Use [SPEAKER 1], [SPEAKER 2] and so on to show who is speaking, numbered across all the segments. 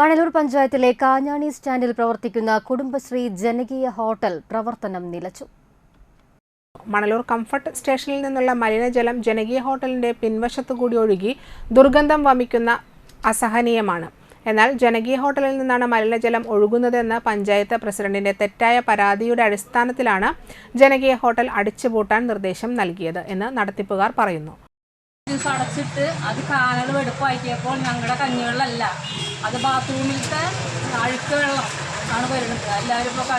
[SPEAKER 1] മണലൂർ പഞ്ചായത്തിലെ കാഞ്ഞാണി സ്റ്റാൻഡിൽ പ്രവർത്തിക്കുന്ന കുടുംബശ്രീ ജനകീയ ഹോട്ടൽ പ്രവർത്തനം നിലച്ചു.
[SPEAKER 2] മണലൂർ കംഫർട്ട് സ്റ്റേഷനിൽ നിന്നുള്ള മലിനജലം ജനകീയ ഹോട്ടലിന്റെ പിൻവശത്തു കൂടി ഒഴുകി ദുർഗന്ധം വമിക്കുന്ന അസഹനീയമാണ്. എന്നാൽ ജനകീയ ഹോട്ടലിൽ നിന്നാണ് മലിനജലം ഒഴുകുന്നതെന്ന് പഞ്ചായത്ത് പ്രസിഡന്റിന്റെ തെറ്റായ പരാതിയുടെ അടിസ്ഥാനത്തിലാണ് ജനകീയ ഹോട്ടൽ അടിച്ചുപൂട്ടാൻ നിർദ്ദേശം നൽകിയത് എന്ന് നടത്തിപ്പുകാർ പറയുന്നു.
[SPEAKER 3] അടച്ചിട്ട് അത് കാനൽ വെടുപ്പാക്കിയപ്പോൾ ഞങ്ങളുടെ കഞ്ഞിവെള്ളമല്ല. അത് ബാത്റൂമിലത്തെ അഴുക്ക് വെള്ളം ആണ് വരുന്നത്. എല്ലാവരും ഇപ്പോൾ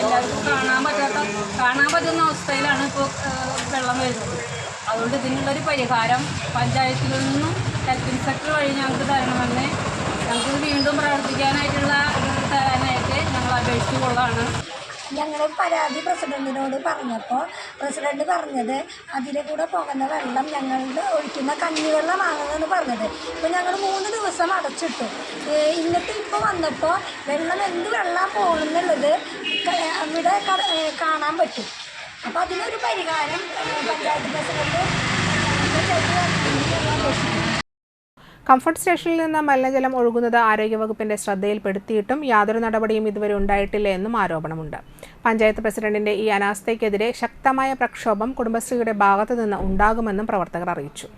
[SPEAKER 3] എല്ലാവർക്കും കാണാൻ പറ്റാത്ത കാണാൻ പറ്റുന്ന അവസ്ഥയിലാണ് ഇപ്പോൾ വെള്ളം വരുന്നത്. അതുകൊണ്ട് ഇതിനുള്ളൊരു പരിഹാരം പഞ്ചായത്തിൽ നിന്നും ഹെൽത്ത് ഇൻസ്പെക്ടർ വഴി ഞങ്ങൾക്ക് തരണമെന്ന് ഞങ്ങൾക്ക് വീണ്ടും പ്രവർത്തിക്കാനായിട്ടുള്ള തരാനായിട്ട് ഞങ്ങൾ അപേക്ഷിച്ചു കൊള്ളാണ്
[SPEAKER 4] ഞങ്ങൾ പരാതി പ്രസിഡന്റിനോട് പറഞ്ഞപ്പോൾ പ്രസിഡന്റ് പറഞ്ഞത് അതിലെ കൂടെ പോകുന്ന വെള്ളം ഞങ്ങളുടെ ഒഴിക്കുന്ന കഞ്ഞിവെള്ളമാണെന്നാണ് പറഞ്ഞത്. ഇപ്പോൾ ഞങ്ങൾ മൂന്ന് ദിവസം അടച്ചിട്ടു. ഇന്നത്തെ ഇപ്പോൾ വന്നപ്പോൾ വെള്ളം എന്ത് വെള്ളം പോകുന്നുള്ളത് അവിടെ കാണാൻ പറ്റും. അപ്പോൾ അതിനൊരു പരിഹാരം പഞ്ചായത്ത് പ്രസിഡന്റ് ഞങ്ങൾക്ക് ചെയ്തു തരണമെന്ന് ഞങ്ങൾ അപേക്ഷിക്കുന്നു
[SPEAKER 2] കംഫർട്ട് സ്റ്റേഷനിൽ നിന്ന് മലിനജലം ഒഴുകുന്നത് ആരോഗ്യവകുപ്പിന്റെ ശ്രദ്ധയിൽപ്പെടുത്തിയിട്ടും യാതൊരു നടപടിയും ഇതുവരെ ഉണ്ടായിട്ടില്ല എന്നും ആരോപണമുണ്ട്. പഞ്ചായത്ത് പ്രസിഡന്റിന്റെ ഈ അനാസ്ഥയ്ക്കെതിരെ ശക്തമായ പ്രക്ഷോഭം കുടുംബശ്രീയുടെ ഭാഗത്തു നിന്ന് ഉണ്ടാകുമെന്നും പ്രവർത്തകർ അറിയിച്ചു.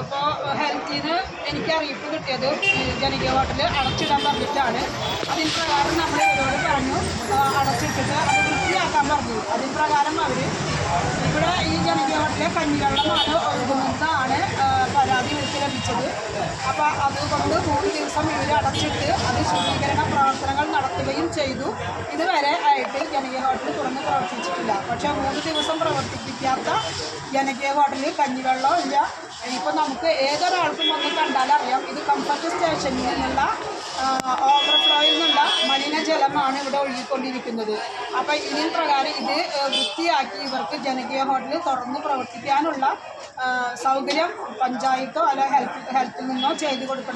[SPEAKER 5] അപ്പോൾ ഹെൽത്തിൽ നിന്ന് എനിക്ക് അറിയിപ്പ് കിട്ടിയത് ജനകീയ ഹോട്ടൽ അടച്ചിടാൻ പറഞ്ഞിട്ടാണ്. അതിന് പ്രകാരം നമ്മൾ ഇവരോട് പറഞ്ഞു അടച്ചിട്ടിട്ട് അത് വൃത്തിയാക്കാൻ പറഞ്ഞു. അതിന് പ്രകാരം അവർ ഇവിടെ ഈ ജനകീയ ഹോട്ടലിലെ കഞ്ഞിവെള്ളമാണ് ഒഴുകുന്നത്. ഇവർക്ക് അപ്പോൾ അതുകൊണ്ട് മൂന്ന് ദിവസം ഇവർ അടച്ചിട്ട് അത് ശുചീകരണ പ്രവർത്തനങ്ങൾ നടത്തുകയും ചെയ്തു. ഇതുവരെ ആയിട്ട് ജനകീയ ഹോട്ടൽ തുറന്ന് പ്രവർത്തിച്ചിട്ടില്ല. പക്ഷേ മൂന്ന് ദിവസം പ്രവർത്തിപ്പിക്കാത്ത ജനകീയ ഹോട്ടലിൽ കഞ്ഞിവെള്ളം ഇല്ല. ഇപ്പം നമുക്ക് ഏതൊരാൾക്കും ഒന്ന് കണ്ടാലറിയാം. ഇത് കംഫർട്ട് സ്റ്റേഷനിൽ നിന്നുള്ള ഓവർഫ്ലോയിൽ മലിനജലമാണ് ഇവിടെ ഒഴുകിക്കൊണ്ടിരിക്കുന്നത്. അപ്പം ഇതിന് പ്രകാരം ഇത് വൃത്തിയാക്കി ഇവർക്ക് ജനകീയ ഹോട്ടൽ തുറന്ന് പ്രവർത്തിക്കാനുള്ള സൗകര്യം പഞ്ചായത്തോ അല്ല ഹെൽത്ത് ഹെൽത്തിൽ നിന്നോ ചെയ്തു കൊടുക്കണം.